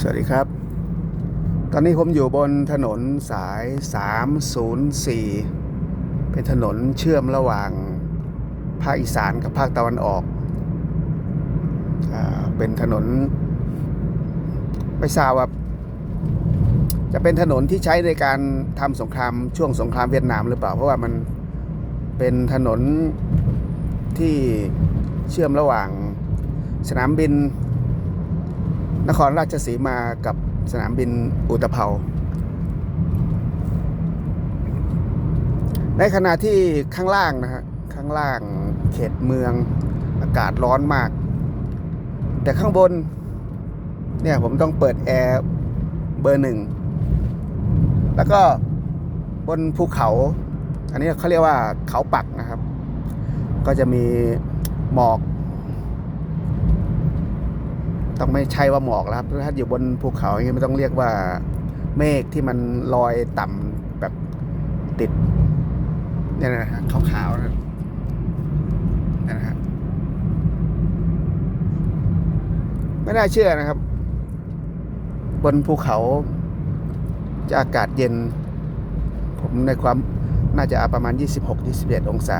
สวัสดีครับ ตอนนี้ผมอยู่บนถนนสาย 304 เป็นถนนเชื่อมระหว่างภาคอีสานกับภาคตะวันออกอเป็นถนนไม่ทราบว่าจะเป็นถนนที่ใช้ในการทำสงครามช่วงสงครามเวียดนามหรือเปล่า เพราะว่ามันเป็นถนนที่เชื่อมระหว่างสนามบิน นครราชสีมากับสนามบินอุตภเปาในขณะที่ข้างล่างนะฮะข้างล่างเขตเมืองอากาศร้อนมาก แต่ข้างบน เนี่ยผมต้องเปิดแอร์เบอร์หนึ่ง แล้วก็บนภูเขา อันนี้เขาเรียกว่าเขาปักนะครับ ก็จะมีหมอก ต้องไม่ใช่ว่าหมอกแล้วครับถ้าอยู่บนภูเขาอย่างเงี้ยไม่ต้องเรียกว่าเมฆที่มันลอยต่ำแบบติดเนี่ยนะฮะขาวๆนะเนี่ยนะฮะไม่น่าเชื่อนะครับ บนภูเขาจะอากาศเย็น ผมในความน่าจะประมาณ 26-27องศา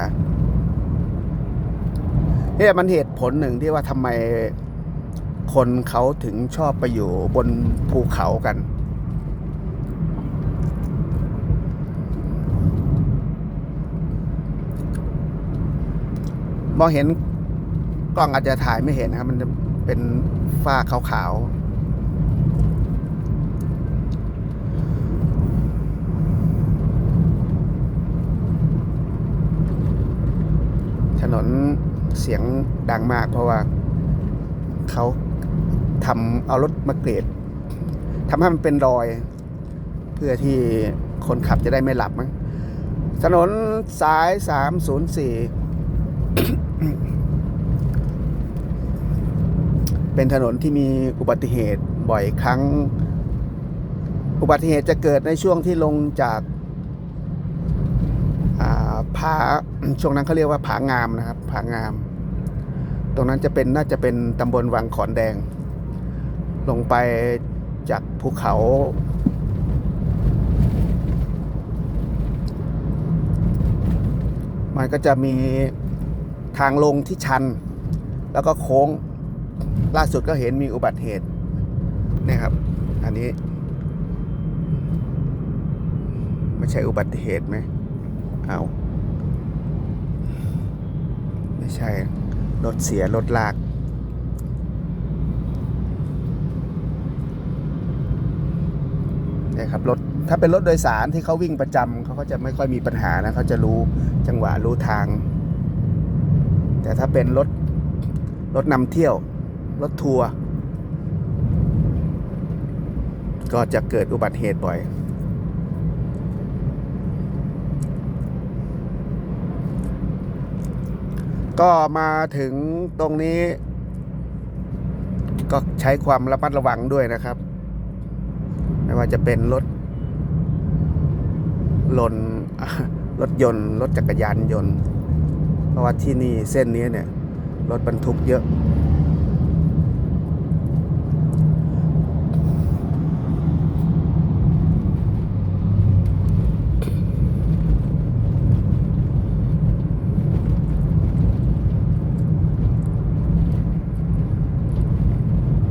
เนี่ยมันเหตุผลหนึ่งที่ว่าทำไม คนเขาถึงชอบไปอยู่บนภูเขากัน มองเห็นกล้องอาจจะถ่ายไม่เห็นนะครับ มันจะเป็นฝ้าขาวๆถนนเสียงดังมากเพราะว่าเขา ทำเอารถมาเกรดทำให้มันเป็นรอย เพื่อที่คนขับจะได้ไม่หลับมั้งถนนสาย 304 เป็นถนนที่มีอุบัติเหตุบ่อยครั้ง อุบัติเหตุจะเกิดในช่วงที่ลงจากาผาช่วงนั้นเขาเรียกว่าผางามนะครับผางาม ตรงนั้นจะเป็นน่าจะเป็นตำบลวังขอนแดง ลงไปจากภูเขา มันก็จะมีทางลงที่ชัน แล้วก็โค้ง ล่าสุดก็เห็นมีอุบัติเหตุนี่ครับ อันนี้ ไม่ใช่อุบัติเหตุไหมเอา ไม่ใช่ รถเสีย รถลาก เนี่ครับรถถ้าเป็นรถโดยสารที่เขาวิ่งประจำเขาก็จะไม่ค่อยมีปัญหานะเขาจะรู้จังหวะรู้ทาง แต่ถ้าเป็นรถรถนำเที่ยว รถทัวร์ก็จะเกิดอุบัติเหตุบ่อย ก็มาถึงตรงนี้ ก็ใช้ความระมัดระวังด้วยนะครับ ไม่ว่าจะเป็นรถลนรถยนต์ รถจักรยานยนต์ เพราะว่าที่นี่เส้นนี้เนี่ย รถบรรทุกเยอะ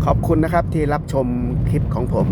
ขอบคุณนะครับที่รับชมคลิปของผม